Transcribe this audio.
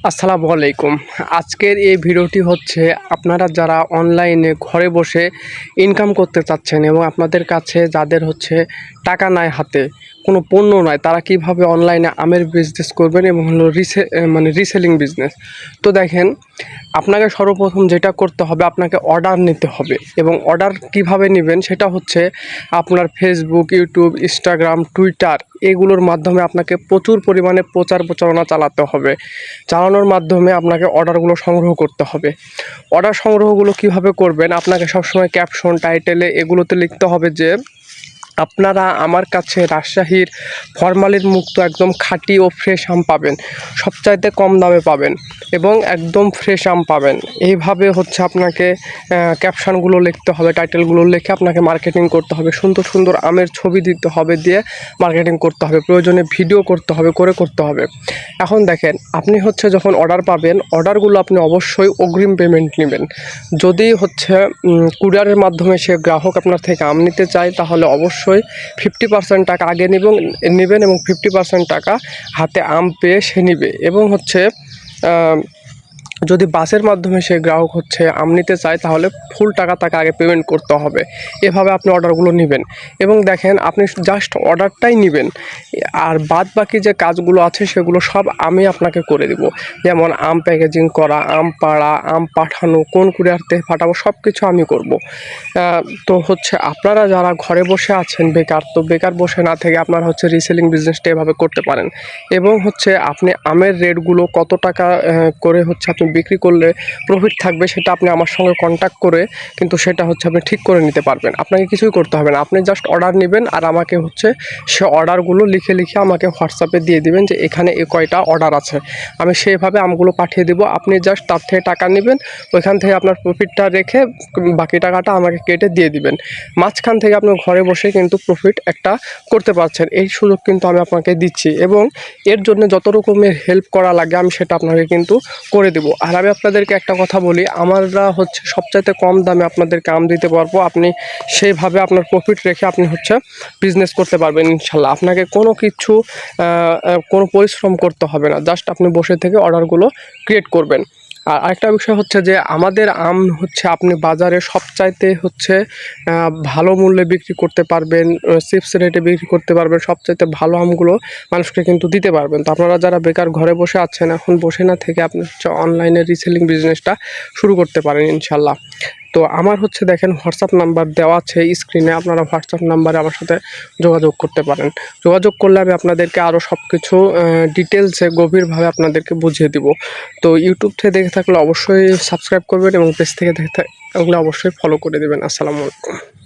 আসসালামু আলাইকুম। আজকের এই ভিডিওটি হচ্ছে আপনারা যারা অনলাইনে ঘরে বসে ইনকাম করতে চাচ্ছেন এবং আপনাদের কাছে যাদের হচ্ছে টাকা নাই হাতে কোনো পণ্য নয় তারা কীভাবে অনলাইনে আমের বিজনেস করবেন এবং হলো রিসে মানে রিসেলিং বিজনেস তো দেখেন, আপনাকে সর্বপ্রথম যেটা করতে হবে, আপনাকে অর্ডার নিতে হবে এবং অর্ডার কীভাবে নেবেন সেটা হচ্ছে আপনার ফেসবুক ইউটিউব ইনস্টাগ্রাম টুইটার এগুলোর মাধ্যমে আপনাকে প্রচুর পরিমাণে প্রচার প্রচারণা চালাতে হবে। চালানোর মাধ্যমে আপনাকে অর্ডারগুলো সংগ্রহ করতে হবে। অর্ডার সংগ্রহগুলো কীভাবে করবেন? আপনাকে সবসময় ক্যাপশন টাইটেলে এগুলোতে লিখতে হবে যে আপনারা আমার কাছে রাজশাহীর ফরমালিন মুক্ত একদম খাঁটি ও ফ্রেশ আম পাবেন। সবচাইতে কম দামে পাবেন এবং একদম ফ্রেশ আম পাবেন। এইভাবে হচ্ছে আপনাকে ক্যাপশনগুলো লিখতে হবে টাইটেলগুলো লিখে আপনাকে মার্কেটিং করতে হবে, সুন্দর সুন্দর আমের ছবি দিতে হবে দিয়ে মার্কেটিং করতে হবে, প্রয়োজনে ভিডিও করতে হবে, করে করতে হবে। এখন দেখেন, আপনি হচ্ছে যখন অর্ডার পাবেন অর্ডারগুলো আপনি অবশ্যই অগ্রিম পেমেন্ট নেবেন। যদি হচ্ছে কুরিয়ারের মাধ্যমে সে গ্রাহক আপনার থেকে আম নিতে চায়, তাহলে অবশ্যই ফিফটি পার্সেন্ট টাকা আগে নেবেন নেবেন এবং ফিফটি পার্সেন্ট টাকা হাতে আম পেয়ে সে নেবে। এবং হচ্ছে যদি বাসের মাধ্যমে সে গ্রাহক হচ্ছে, আম নিতে চায়, তাহলে ফুল টাকা তাকে আগে পেমেন্ট করতে হবে। এভাবে আপনি অর্ডারগুলো নেবেন। এবং দেখেন, আপনি জাস্ট অর্ডারটাই নেবেন। আর বাদ বাকি যে কাজগুলো আছে, সেগুলো সব আমি আপনাকে করে দেব। যেমন আম প্যাকেজিং করা, আম পাড়া, আম পাঠানো, কোন কুরিয়ারতে পাঠাবো সব কিছু আমি করব। তো হচ্ছে আপনারা যারা ঘরে বসে আছেন, বেকার, তো বেকার বসে না থেকে আপনারা হচ্ছে রিসেলিং বিজনেসটা এভাবে করতে পারেন। এবং হচ্ছে আপনি আমের রেটগুলো কত টাকা করে হচ্ছে আপনি বিক্রি করলে প্রফিট থাকবে সেটা আপনি আমার সঙ্গে কন্ট্যাক্ট করে কিন্তু সেটা হচ্ছে আপনি ঠিক করে নিতে পারবেন। আপনাকে কিছুই করতে হবে না। আপনি জাস্ট অর্ডার নেবেন আর আমাকে হচ্ছে সে অর্ডারগুলো লিখে লিখে আমাকে হোয়াটসঅ্যাপে দিয়ে দিবেন যে এখানে এ কয়টা অর্ডার আছে। আমি সেইভাবে আমগুলো পাঠিয়ে দিব। আপনি জাস্ট তার থেকে টাকা নেবেন, ওইখান থেকে আপনার প্রফিটটা রেখে বাকি টাকাটা আমাকে কেটে দিয়ে দিবেন। মাঝখান থেকে আপনি ঘরে বসে কিন্তু প্রফিট একটা করতে পারছেন। এই সুযোগ কিন্তু আমি আপনাকে দিচ্ছি এবং এর জন্য যত রকমের হেল্প করা লাগে আমি সেটা আপনাকে কিন্তু করে দেবো। আর আমি আপনাদেরকে একটা কথা বলি আমরা হচ্ছে সবচাইতে কম দামে আপনাদেরকে আম দিতে পারব। আপনি সেইভাবে আপনার প্রফিট রেখে আপনি হচ্ছে বিজনেস করতে পারবেন ইনশাল্লাহ। আপনাকে কোনো কিছু কোনো পরিশ্রম করতে হবে না। জাস্ট আপনি বসে থেকে অর্ডারগুলো ক্রিয়েট করবেন। আর আরেকটা বিষয় হচ্ছে যে আমাদের আম হচ্ছে আপনি বাজারে সবচাইতে হচ্ছে ভালো মূল্যে বিক্রি করতে পারবেন চিপস রেটে বিক্রি করতে পারবেন, সবচাইতে ভালো আমগুলো মানুষকে কিন্তু দিতে পারবেন। তো আপনারা যারা বেকার ঘরে বসে আছেন, এখন বসে না থেকে আপনি হচ্ছে অনলাইনে রিসেলিং বিজনেসটা শুরু করতে পারেন ইনশাল্লাহ। তো আমার হচ্ছে দেখেন হোয়াটসঅ্যাপ নাম্বার দেওয়া আছে স্ক্রিনে, আপনারা হোয়াটসঅ্যাপ নাম্বারে আমার সাথে যোগাযোগ করতে পারেন। যোগাযোগ করলে আমি আপনাদেরকে আরও সব কিছু ডিটেলসে গভীরভাবে আপনাদেরকে বুঝিয়ে দিব। তো ইউটিউব থেকে দেখে থাকলে অবশ্যই সাবস্ক্রাইব করবেন এবং পেজ থেকে দেখে থাকলে অবশ্যই ফলো করে দেবেন। আসসালামু আলাইকুম।